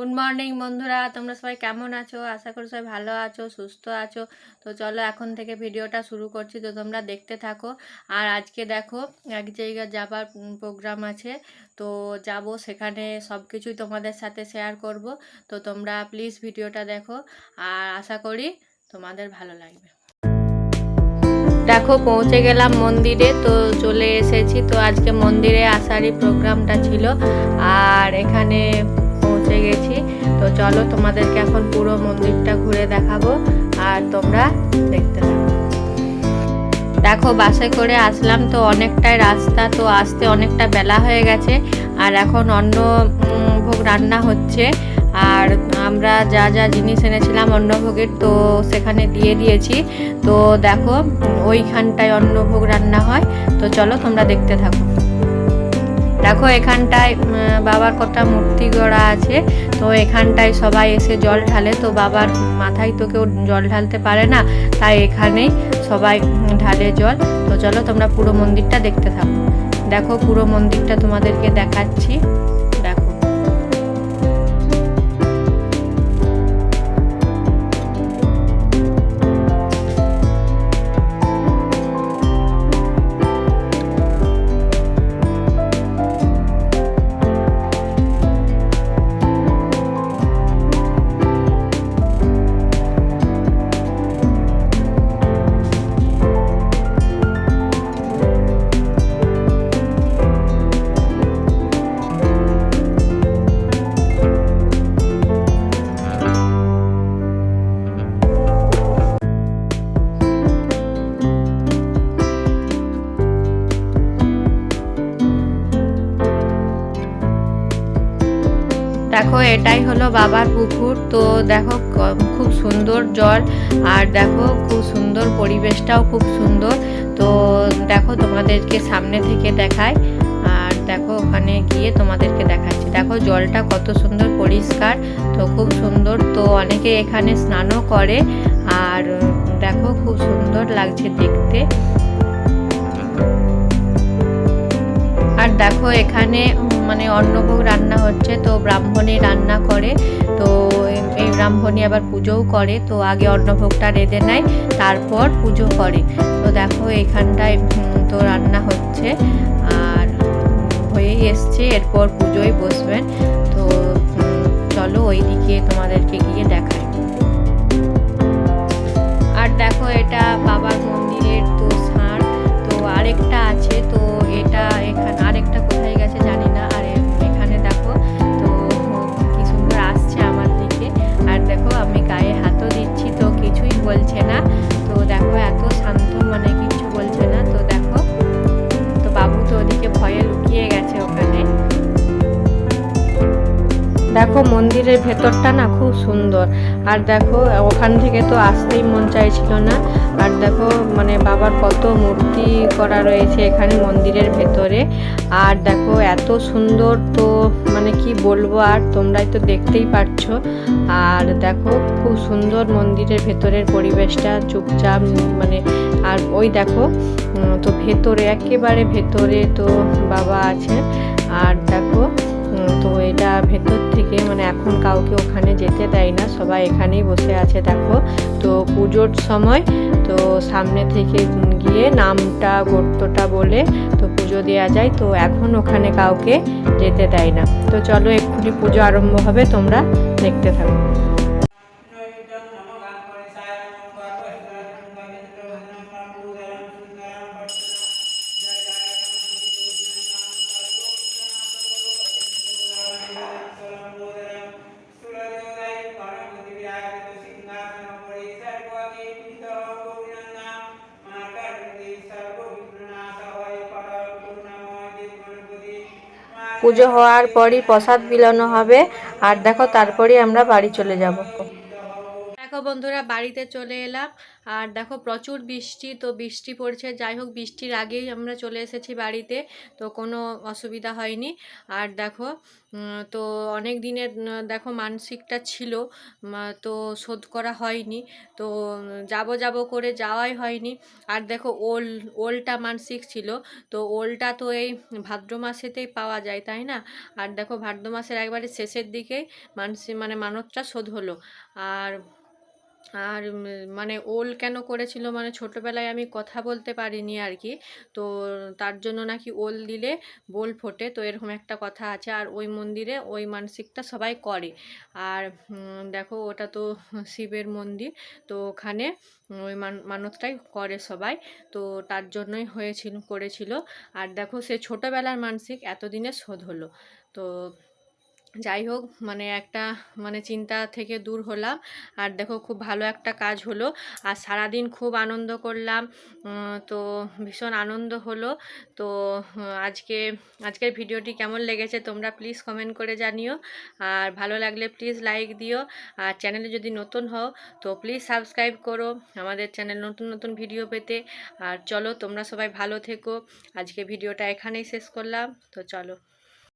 Good morning বন্ধুরা। তোমরা সবাই কেমন আছো? আশা করি সবাই ভালো আছো, সুস্থ আছো। তো চলো এখন থেকে ভিডিওটা শুরু করছি। তো তোমরা দেখতে থাকো। আর আজকে দেখো, এক জায়গায় যাবার প্রোগ্রাম আছে। তো যাব সেখানে সব কিছুই তোমাদের সাথে শেয়ার করব। তো তোমরা প্লিজ ভিডিওটা দেখো। আর আশা করি তোমাদের ভালো লাগবে। দেখো, পৌঁছে গেলাম মন্দিরে। তো চলে এসেছি। তো আজকে মন্দিরে আসারই প্রোগ্রামটা ছিল। আর এখানে পৌঁছে গেছি। তো চলো তোমাদেরকে এখন পুরো মন্দিরটা ঘুরে দেখাবো আর তোমরা দেখতে থাকো। দেখো বাসে করে আসলাম তো অনেকটাই রাস্তা তো আসতে অনেকটা বেলা হয়ে গেছে। আর এখন উম, ভোগ রান্না হচ্ছে। আর আমরা যা যা জিনিস এনেছিলাম অন্নভোগের তো সেখানে দিয়ে দিয়েছি। তো দেখো ওইখানটায় অন্নভোগ রান্না হয়। তো চলো তোমরা দেখতে থাকো। দেখো, এখানটায় বাবার কটা মূর্তি গড়া আছে। তো এখানটায় সবাই এসে জল ঢালে। তো বাবার মাথায় তো কেউ জল ঢালতে পারে না, তাই এখানেই সবাই ঢালে জল। তো চলো, তোমরা পুরো মন্দিরটা দেখতে থাকো। দেখো, পুরো মন্দিরটা তোমাদেরকে দেখাচ্ছি। দেখো, এটাই হলো বাবার পুকুর। তো দেখো খুব সুন্দর জল। আর দেখো, খুব সুন্দর পরিবেশটাও খুব সুন্দর। তো দেখো, তোমাদেরকে সামনে থেকে দেখায় আর দেখো, ওখানে গিয়ে তোমাদেরকে দেখাচ্ছি। দেখো, জলটা কত সুন্দর পরিষ্কার। তো খুব সুন্দর। তো অনেকে এখানে স্নানও করে। আর দেখো, খুব সুন্দর লাগছে দেখতে। দেখো এখানে মানে অন্নভোগ রান্না হচ্ছে, তো ব্রাহ্মণী রান্না করে, তো এই- ব্রাহ্মণী আবার পুজোও করে, তো আগে অন্নভোগটা রেঁধে নেয়, তারপর পুজো করে। তো দেখো এখানটায় তো রান্না হচ্ছে, আর হয়েই এসছে, এরপর পুজোয় বসবেন, তো চলো ওইদিকে তোমাদেরকে গিয়ে দেখাই। দেখো মন্দিরের ভেতরটা না খুব সুন্দর। আর দেখো, ওখান থেকে তো আসতেই মন চাইছিল না। আর দেখো মানে বাবার কত মূর্তি করা রয়েছে এখানে মন্দিরের ভেতরে। আর দেখো, এত সুন্দর তো মানে কি বলব আর, তোমরাই তো দেখতেই পারছ। আর দেখো, খুব সুন্দর মন্দিরের ভেতরের পরিবেশটা চুপচাপ মানে আর ওই দেখো তো ভেতরে, একেবারে ভেতরে তো বাবা আছে। আর দেখো তো এটা ভেতর থেকে মানে এখন কাউকে ওখানে যেতে দেয় না, সবাই এখানেই বসে আছে, দেখো। তো পুজোর সময়, তো সামনে থেকে গিয়ে নামটা গোত্রটা বলে তো পুজো দেওয়া যায়, তো এখন ওখানে কাউকে যেতে দেয় না। তো চলো, এক্ষুনি পুজো আরম্ভ হবে, তোমরা দেখতে থাকো। পুজো হওয়ার পরই প্রসাদ বিলানো হবে। আর দেখো তারপরেই আমরা বাড়ি চলে যাব। দেখো বন্ধুরা, বাড়িতে চলে এলাম। আর দেখো প্রচুর বৃষ্টি, তো বৃষ্টি পড়ছে। যাই হোক, বৃষ্টির আগেই আমরা চলে এসেছি বাড়িতে, তো কোনো অসুবিধা হয়নি। আর দেখো তো অনেক দিনের দেখো মানসিকটা ছিল তো শোধ করা হয়নি। তো যাব যাব করে যাওয়াই হয়নি। আর দেখো, ওল, ওলটা মানসিক ছিল, তো ওলটা তো এই ভাদ্র মাসেতেই পাওয়া যায়, তাই না? আর দেখো, ভাদ্র মাসের একবারে শেষের দিকেই মানসিক মানে মানতটা শোধ হলো। আর আর মানে ওল কেন করেছিল? মানে ছোটোবেলায় আমি কথা বলতে পারিনি আর কি তো তার জন্য নাকি ওল দিলে বোল ফোটে। তো এরকম একটা কথা আছে। আর ওই মন্দিরে ওই মানসিকটা সবাই করে। আর দেখো ওটা তো শিবের মন্দির। তো ওখানে ওই মান মানতটাই করে সবাই। তো তার জন্যই হয়েছিল, করেছিল। আর দেখো সে ছোটোবেলার মানসিক এতদিনে শোধ হলো। তো যাই হোক মানে একটা মানে চিন্তা থেকে দূর হলাম। আর দেখো খুব ভালো একটা কাজ হলো। আর সারাদিন খুব আনন্দ করলাম। তো ভীষণ আনন্দ হলো। তো আজকে, আজকের ভিডিওটি কেমন লেগেছে তোমরা প্লিজ কমেন্ট করে জানিও। আর ভালো লাগলে প্লিজ লাইক দিও। আর চ্যানেলে যদি নতুন হও, তো প্লিজ সাবস্ক্রাইব করো আমাদের চ্যানেল নতুন নতুন ভিডিও পেতে। আর চলো, তোমরা সবাই ভালো থেকো। আজকে ভিডিওটা এখানেই শেষ করলাম। তো চলো।